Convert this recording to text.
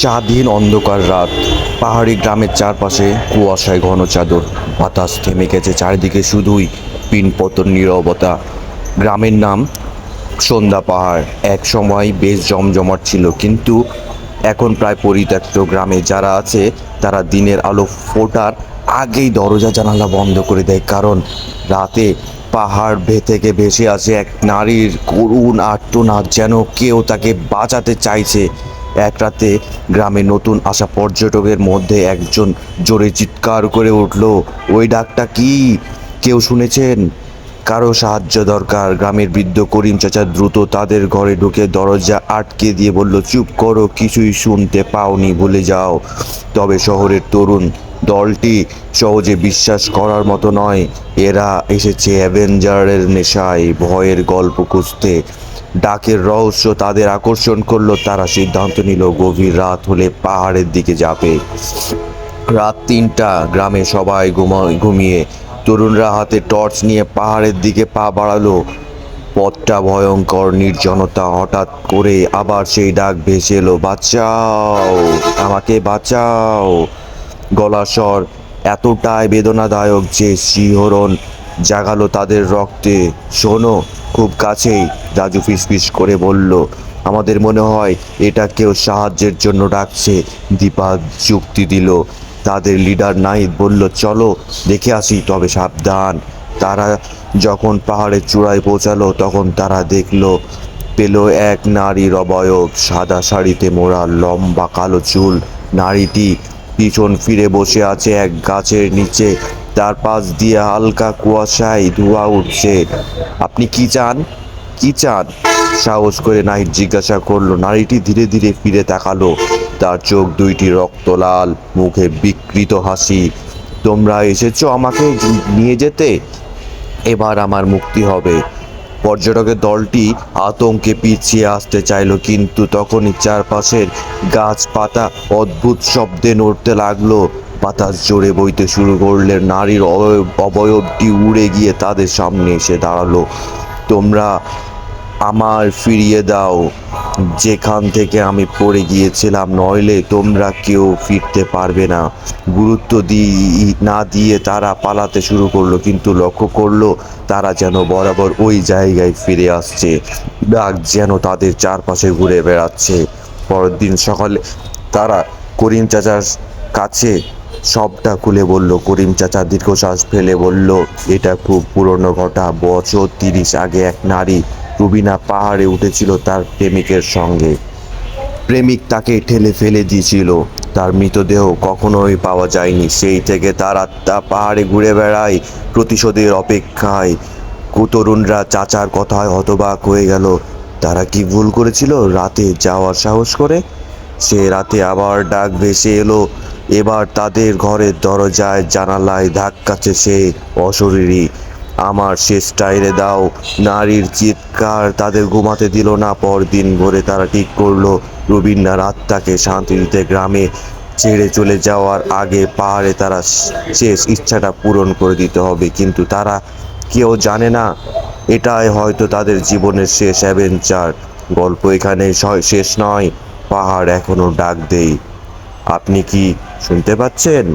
স্বাধীন অন্ধকার রাত। পাহাড়ি গ্রামের চারপাশে কুয়াশায় ঘন চাদর। বাতাস থেমে গেছে চারিদিকে শুধুই পিনপতন নিরবতা। গ্রামের নাম সন্ধ্যা পাহাড়। এক সময় বেশ জমজমাট ছিল, কিন্তু এখন প্রায় পরিত্যক্ত গ্রামে যারা আছে, তারা দিনের আলো ফোটার আগেই দরজা জানালা বন্ধ করে দেয়, কারণ রাতে পাহাড় ভে থেকে ভেসে আসে এক নারীর করুণ আর্তনাদ যেন কেউ তাকে বাঁচাতে চাইছে। এক রাতে গ্রামে নতুন আসা পর্যটকের মধ্যে একজন জোরে চিৎকার করে উঠল, ওই ডাকটা কি? কেউ শুনেছেন? কারও সাহায্য দরকার। গ্রামের বৃদ্ধ করিম চাচা দ্রুত তাদের ঘরে ঢুকে দরজা আটকে দিয়ে বলল, চুপ করো, কিছুই শুনতে পাওনি, ভুলে যাও। তবে শহরের তরুণ দলটি সহজে বিশ্বাস করার মতো নয়। এরা এসেছে অ্যাভেঞ্জারের নেশায়, ভয়ের গল্প খুঁজতে। ডাকের রহস্য তাদের আকর্ষণ করল। তারা সিদ্ধান্ত নিল, গভীর রাত হলে পাহাড়ের দিকে যাবে। রাত তিনটা, গ্রামে সবাই ঘুমা- ঘুমিয়ে। তরুণরা হাতে টর্চ নিয়ে পাহাড়ের দিকে পা বাড়ালো। পথটা ভয়ঙ্কর, নির্জনতা হঠাৎ করে আবার সেই ডাক ভেসে এলো, বাঁচাও, আমাকে বাঁচাও। গলার স্বর এতটাই বেদনাদায়ক যে শিহরণ জাগালো তাদের রক্তে। শোনো খুব কাছেই রাজু ফিসফিস করে বলল, আমাদের মনে হয় এটা কেউ সাহায্যের জন্য ডাকছে। দীপা যুক্তি দিল। তাদের লিডার নাইদ বলল, চলো, দেখে আসি, তবে সাবধান। তারা যখন পাহাড়ের চূড়ায় পৌঁছালো, তখন তারা দেখল, পেল এক নারীর অবয়ব। সাদা শাড়িতে মোড়া লম্বা কালো চুল। নারীটি পিছন ফিরে বসে আছে এক গাছের নিচে। তার পাশ দিয়ে হালকা কুয়াশায় ধোঁয়া উঠছে। আপনি কি চান? কি চান? সাহস করে নাহিদ জিজ্ঞাসা করল। নারীটি ধীরে ধীরে ফিরে তাকালো। তার চোখ দুইটি রক্ত লাল, মুখে বিকৃত হাসি। তোমরা এসেছ আমাকে নিয়ে যেতে? এবার আমার মুক্তি হবে। পর্যটকের দলটি আতঙ্কে পিছিয়ে আসতে চাইল, কিন্তু তখনই চারপাশের গাছপাতা অদ্ভুত শব্দে নড়তে লাগল। বাতাস জোরে বইতে শুরু করলে নারীর অবয়ব অবয়বটি উড়ে গিয়ে তাদের সামনে এসে দাঁড়াল। তোমরা আমার ফিরিয়ে দাও। যেখান থেকে আমি পড়ে গিয়েছিলাম, নইলে তোমরা কেউ ফিরতে পারবে না। গুরুত্ব দিই, না দিয়ে তারা পালাতে শুরু করল, কিন্তু লক্ষ্য করল তারা যেন বরাবর ওই জায়গায় ফিরে আসছে। ডাক যেন তাদের চারপাশে ঘুরে বেড়াচ্ছে। পরের দিন সকালে তারা করিম চাচার কাছে সবটা খুলে বলল। করিম চাচা দীর্ঘশ্বাস ফেলে বলল, এটা খুব পুরনো ঘটা বছর তিরিশ আগে এক নারী রুবিনা পাহাড়ে উঠেছিল তার প্রেমিকের সঙ্গে। প্রেমিক তাকে ঠেলে ফেলে দিয়েছিল। তার মৃতদেহ কখনোই পাওয়া যায়নি। সেই থেকে তার আত্মা পাহাড়ে ঘুরে বেড়ায় প্রতিশোধের অপেক্ষায়। কুতরুণরা চাচার কথায় হতবাক হয়ে গেল। তারা কি ভুল করেছিল? রাতে যাওয়ার সাহস করে? সে রাতে আবার ডাক ভেসে এলো। এবার তাদের ঘরের দরজায় জানালায় ধাক্কাচ্ছে সে অশরীরী। আমার শেষ টাইরে দাও। নারীর চিৎকার তাদের ঘুমাতে দিল না। পরদিন ভোরে তারা ঠিক করল রবীন্দ্র আত্মাকে শান্তি দিতে গ্রামে ছেড়ে চলে যাওয়ার আগে পাহাড়ে তারা শেষ ইচ্ছাটা পূরণ করে দিতে হবে। কিন্তু তারা কেউ জানে না, এটাই হয়তো তাদের জীবনের শেষ অ্যাভেঞ্চার গল্প এখানে শেষ নয়, পাহাড় এখনও ডাক দেই আপনি কি শুনতে পাচ্ছেন?